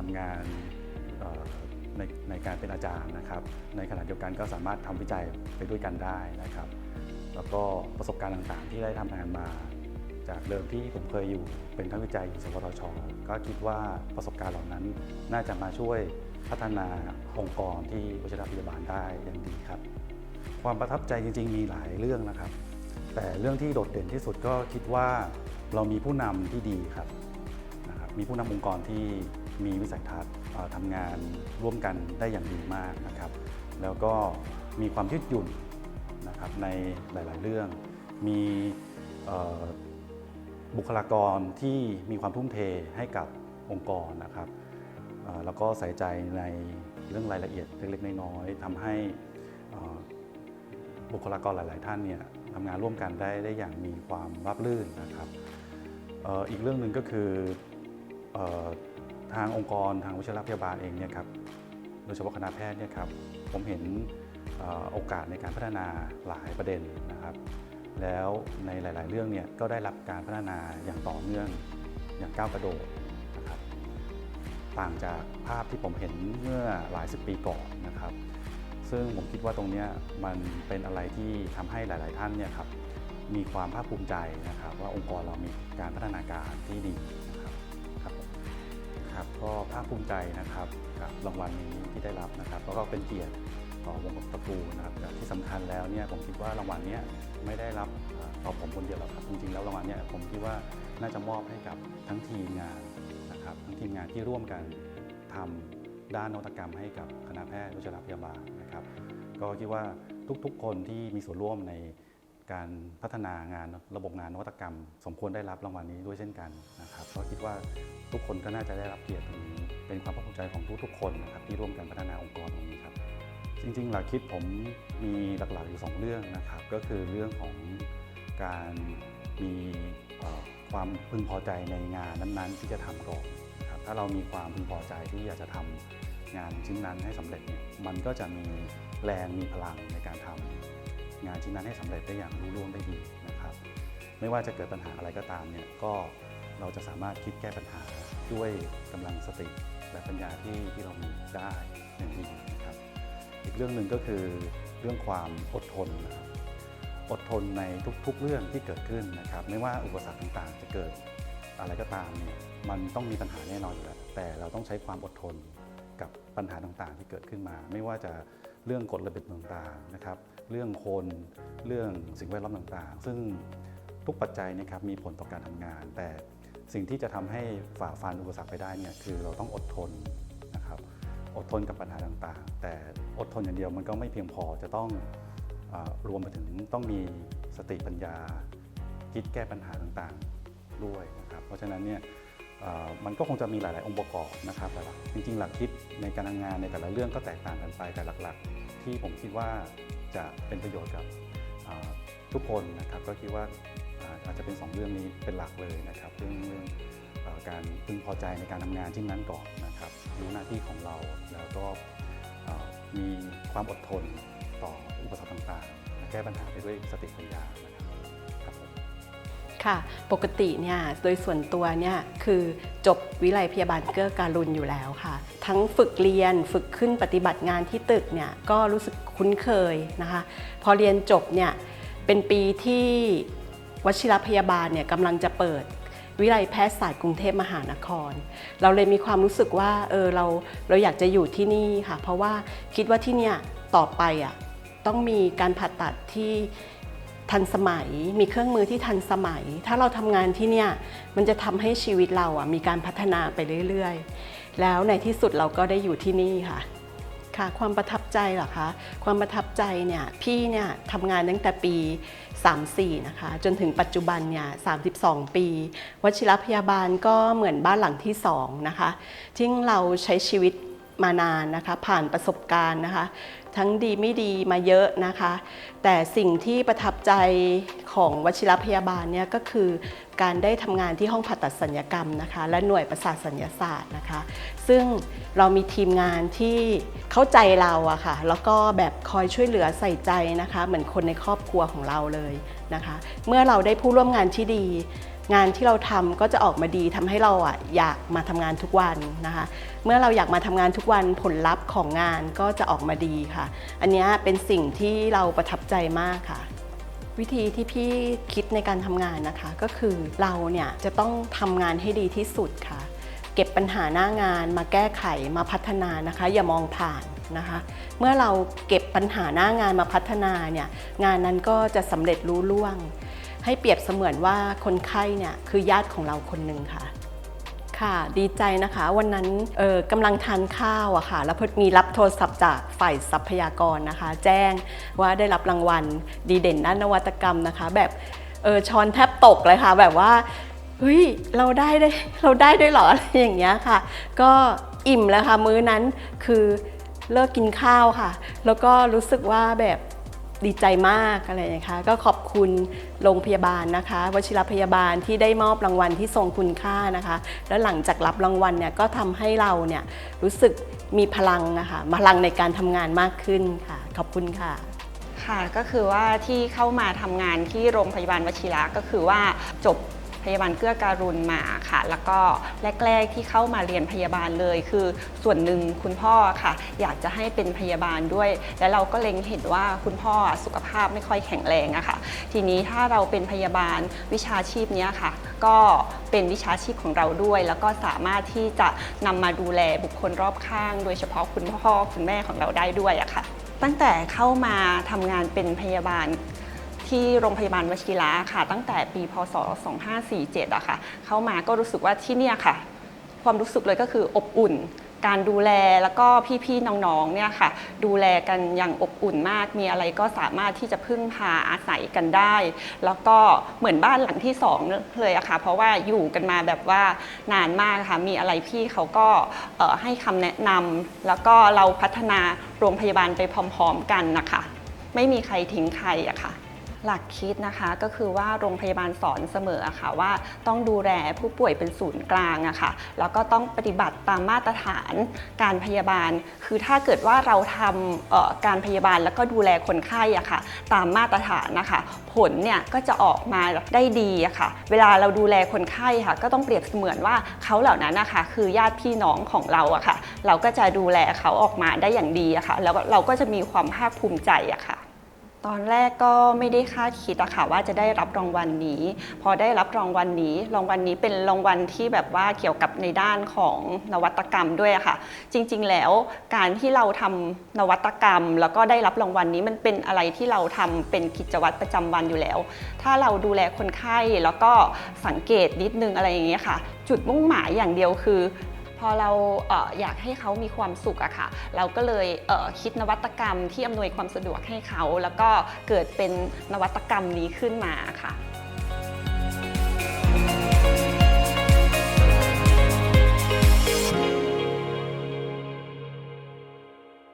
ทำงานในในการเป็นอาจารย์นะครับ ในขณะเดียวกันก็สามารถทำวิจัยไปด้วยกันได้นะครับ แล้วก็ประสบการณ์ต่างๆ ที่ได้ทำงานมา จากเดิมที่ผมเคยอยู่เป็นนักวิจัยอยู่สวทช ก็คิดว่าประสบการณ์เหล่านั้นน่าจะมาช่วยพัฒนาองค์กรที่วชิรพยาบาลได้อย่างดีครับ ความประทับใจจริง ๆ มีหลายเรื่องนะครับ แต่เรื่องที่โดดเด่นที่สุดก็คิดว่าเรามีผู้นำที่ดีครับ มีผู้นำองค์กรที่มีวิสัยทัศน์ทำงานร่วมกันได้อย่างดีมากนะครับ แล้วก็มีความยืดหยุ่นนะครับในหลาย ๆ เรื่อง มีบุคลากรที่มีความทุ่มเทให้กับองค์กรนะครับแล้วก็ใส่ใจในเรื่องรายละเอียดเล็ก ๆ น้อยๆทำให้บุคลากรหลาย ๆ ท่านเนี่ยทำงานร่วมกันได้ได้อย่างมีความราบรื่นนะครับออีกเรื่องหนึ่งก็คือ ทางองค์กรทางวิชาพยาบาลเองเนี่ยครับโดยเฉพาะคณะแพทย์เนี่ยครับผมเห็นออโอกาสในการพัฒนาหลายประเด็นนะครับ แล้วในหลาย ๆ เรื่องเนี่ยก็ได้รับการพัฒนาอย่างต่อเนื่องอย่างก้าวกระโดดนะครับต่างจากภาพที่ผมเห็นเมื่อหลายสิบปีก่อนนะครับ ซึ่งผมคิดว่าตรงนี้มันเป็นอะไรที่ทำให้หลาย ๆ ท่านเนี่ยครับมีความภาคภูมิใจนะครับ ว่าองค์กรเรามีการพัฒนาการที่ดี ครับก็ภาคภูมิใจนะครับกับรางวัลนี้ที่ได้รับนะครับแล้วก็เป็นเกียรติต่อวงตระกูลนะครับแต่ที่สำคัญแล้วเนี่ยผมคิดว่ารางวัลนี้ไม่ได้รับต่อผมคนเดียวหรอกครับจริงๆแล้วรางวัลนี้ผมคิดว่าน่าจะมอบให้กับทั้งทีมงานนะครับทั้งทีมงานที่ร่วมกันทำด้านนวัตกรรมให้กับคณะแพทย์วิชาพยาบาลนะครับ ก็คิดว่าทุกๆคนที่มีส่วนร่วมใน การพัฒนางานระบบงานนวัตกรรม สมควรได้รับรางวัลนี้ด้วยเช่นกันนะครับก็คิดว่าทุกคนก็น่าจะได้รับเกียรติตรงนี้เป็นความภาคภูมิใจของทุกๆคนนะครับที่ร่วมกันพัฒนาองค์กรตรงนี้ครับจริงๆ หลักคิดผมมีหลักๆอยู่สองเรื่องนะครับก็คือเรื่องของการมีความพึงพอใจในงานนั้นๆ ที่จะทำก่อนนะครับถ้าเรามีความพึงพอใจที่อยากจะทำงานชิ้นนั้นให้สำเร็จเนี่ยมันก็จะมีแรงมีพลังในการทำ งานชิ้นนั้นให้สำเร็จได้อย่างรุ่ร่วงได้ดีนะครับ ไม่ว่าจะเกิดปัญหาอะไรก็ตามเนี่ยก็เราจะสามารถคิดแก้ปัญหาด้วยกำลังสติและปัญญาที่ที่เรามีได้อย่างดีนะครับ อีกเรื่องหนึ่งก็คือเรื่องความอดทนนะครับอดทนในทุกๆเรื่องที่เกิดขึ้นนะครับ ไม่ว่าอุปสรรคต่างๆ จะเกิดอะไรก็ตามเนี่ยมันต้องมีปัญหาแน่นอนอยู่แล้วแต่เราต้องใช้ความอดทนกับปัญหาต่างๆ ที่เกิดขึ้นมา ไม่ว่าจะเรื่องกฎระเบียบต่างๆนะครับ เรื่องคนเรื่องสิ่งแวดล้อมต่างๆ ซึ่งทุกปัจจัยนะครับมีผลต่อการทำงาน แต่สิ่งที่จะทำให้ฝ่าฟันอุปสรรคไปได้เนี่ยคือเราต้องอดทนนะครับอดทนกับปัญหาต่างๆ แต่อดทนอย่างเดียวมันก็ไม่เพียงพอจะต้องอรวมไปถึงต้องมีสติปัญญา คิดแก้ปัญหาต่างๆด้วยนะครับเพราะฉะนั้นเนี่ยมันก็คงจะมีหลาย ๆ องค์ประกอบนะครับแต่ละจริง ๆ หลักคิดในการทำงานในแต่ละเรื่องก็แตกต่างกันไปแต่หลัก ๆ ที่ผมคิดว่า จะเป็นประโยชน์กับทุกคนนะครับก็คิดว่าอาจจะเป็นสองเรื่องนี้เป็นหลักเลยนะครับเรื่องเรื่องการพึงพอใจในการทำงานชิ้นนั้นก่อนนะครับรู้หน้าที่ของเราแล้วก็มีความอดทนต่ออุปสรรคต่างๆ แก้ปัญหาไปด้วยสติปัญญานะครับ ค่ะ ปกติเนี่ยโดยส่วนตัวเนี่ยคือจบวิไลพยาบาลเกื้อการุณอยู่แล้วค่ะ ทั้งฝึกเรียนฝึกขึ้นปฏิบัติงานที่ตึกเนี่ยก็รู้สึกคุ้นเคยนะคะ พอเรียนจบเนี่ยเป็นปีที่วชิรพยาบาลเนี่ยกำลังจะเปิดวิไลแพทยศาสตร์กรุงเทพมหานคร เราเลยมีความรู้สึกว่าเออเราเราอยากจะอยู่ที่นี่ค่ะ เพราะว่าคิดว่าที่เนี่ยต่อไปอะต้องมีการผ่าตัดที่ ทันสมัย มีเครื่องมือที่ทันสมัย ถ้าเราทำงานที่เนี่ยมันจะทำให้ชีวิตเราอะมีการพัฒนาไปเรื่อยๆ แล้วในที่สุดเราก็ได้อยู่ที่นี่ค่ะค่ะความประทับใจเหรอคะความประทับใจเนี่ยพี่เนี่ยทำงานตั้งแต่ปี 34 นะคะ จนถึงปัจจุบันเนี่ย32 ปี วชิรพยาบาลก็เหมือนบ้านหลังที่ 2 นะคะที่เราใช้ชีวิต มานานนะคะ ผ่านประสบการณ์นะคะ ทั้งดีไม่ดีมาเยอะนะคะ แต่สิ่งที่ประทับใจของวชิรพยาบาลเนี่ยก็คือการได้ทำงานที่ห้องผ่าตัดสัญญกรรมนะคะ และหน่วยประสาทสัญญาศาสตร์นะคะ ซึ่งเรามีทีมงานที่เข้าใจเราอะค่ะ แล้วก็แบบคอยช่วยเหลือใส่ใจนะคะ เหมือนคนในครอบครัวของเราเลยนะคะ เมื่อเราได้ผู้ร่วมงานที่ดี งานที่เราทำก็จะออกมาดีทำให้เราอะอยากมาทำงานทุกวันนะคะ เมื่อเราอยากมาทำงานทุกวันผลลัพธ์ของงานก็จะออกมาดีค่ะ อันนี้เป็นสิ่งที่เราประทับใจมากค่ะ วิธีที่พี่คิดในการทำงานนะคะ ก็คือเราเนี่ยจะต้องทำงานให้ดีที่สุดค่ะ เก็บปัญหาหน้างานมาแก้ไขมาพัฒนานะคะ อย่ามองผ่านนะคะเมื่อเราเก็บปัญหาหน้างานมาพัฒนาเนี่ยงานนั้นก็จะสำเร็จรู้ล่วง ให้เปรียบเสมือนว่าคนไข้เนี่ยคือญาติของเราคนหนึ่งค่ะค่ะดีใจนะคะวันนั้นเออกำลังทานข้าวอะค่ะ แล้วพอมีรับโทรศัพท์จากฝ่ายทรัพยากรนะคะ แจ้งว่าได้รับรางวัลดีเด่นด้านนวัตกรรมนะคะ แบบเออช้อนแทบตกเลยค่ะ แบบว่าเฮ้ยเราได้ได้เราได้ด้วยเหรออะไรอย่างเงี้ยค่ะ ก็อิ่มแล้วค่ะมื้อนั้นคือเลิกกินข้าวค่ะ แล้วก็รู้สึกว่าแบบ ดีใจมากอะไรอย่างเงี้ยคะก็ขอบคุณโรงพยาบาลนะคะวชิรพยาบาลที่ได้มอบรางวัลที่ทรงคุณค่านะคะ แล้วหลังจากรับรางวัลเนี่ยก็ทำให้เราเนี่ยรู้สึกมีพลังนะคะพลังในการทำงานมากขึ้นค่ะ ขอบคุณค่ะค่ะก็คือว่าที่เข้ามาทำงานที่โรงพยาบาลวชิระก็คือว่าจบ พยาบาลเกื้อการุณมาค่ะ แล้วก็แรก ๆที่เข้ามาเรียนพยาบาลเลยคือส่วนหนึ่งคุณพ่อค่ะ อยากจะให้เป็นพยาบาลด้วย แล้วเราก็เล็งเห็นว่าคุณพ่อสุขภาพไม่ค่อยแข็งแรงอะค่ะ ทีนี้ถ้าเราเป็นพยาบาลวิชาชีพนี้ค่ะ ก็เป็นวิชาชีพของเราด้วย แล้วก็สามารถที่จะนำมาดูแลบุคคลรอบข้าง โดยเฉพาะคุณพ่อคุณแม่ของเราได้ด้วยอะค่ะตั้งแต่เข้ามาทำงานเป็นพยาบาล ที่โรงพยาบาลวชิระค่ะ ตั้งแต่ปีพศ 2547อะค่ะ เข้ามาก็รู้สึกว่าที่เนี่ยค่ะ ความรู้สึกเลยก็คืออบอุ่น การดูแลแล้วก็พี่ๆน้องๆเนี่ยค่ะ ดูแลกันอย่างอบอุ่นมาก มีอะไรก็สามารถที่จะพึ่งพาอาศัยกันได้ แล้วก็เหมือนบ้านหลังที่สองเลยอะค่ะ เพราะว่าอยู่กันมาแบบว่านานมากค่ะ มีอะไรพี่เขาก็ให้คำแนะนำแล้วก็เราพัฒนาโรงพยาบาลไปพร้อม ๆ กันนะคะไม่มีใครทิ้งใครอะค่ะ หลักคิดนะคะก็คือว่าโรงพยาบาลสอนเสมออะค่ะว่าต้องดูแลผู้ป่วยเป็นศูนย์กลางอะค่ะแล้วก็ต้องปฏิบัติตามมาตรฐานการพยาบาล คือถ้าเกิดว่าเราทำการพยาบาลแล้วก็ดูแลคนไข้อะค่ะ ตามมาตรฐานนะคะ ผลเนี่ยก็จะออกมาได้ดีอะค่ะ เวลาเราดูแลคนไข้ค่ะ ก็ต้องเปรียบเสมือนว่าเขาเหล่านั้นนะคะคือญาติพี่น้องของเราอะค่ะ เราก็จะดูแลเขาออกมาได้อย่างดีอะค่ะแล้วเราก็จะมีความภาคภูมิใจอะค่ะ ตอนแรกก็ไม่ได้คาดคิดอะค่ะว่าจะได้รับรางวัลนี้ พอได้รับรางวัลนี้ รางวัลนี้เป็นรางวัลที่แบบว่าเกี่ยวกับในด้านของนวัตกรรมด้วยอะค่ะ จริง ๆ แล้วการที่เราทำนวัตกรรม แล้วก็ได้รับรางวัลนี้มันเป็นอะไรที่เราทำเป็นกิจวัตรประจำวันอยู่แล้ว ถ้าเราดูแลคนไข้แล้วก็สังเกตนิดนึงอะไรอย่างเงี้ยค่ะ จุดมุ่งหมายอย่างเดียวคือ พอเราเอออยากให้เขามีความสุขอะค่ะ เราก็เลยเคิดนวัตกรรมที่อำนวยความสะดวกให้เขา แล้วก็เกิดเป็นนวัตกรรมนี้ขึ้นมาค่ะ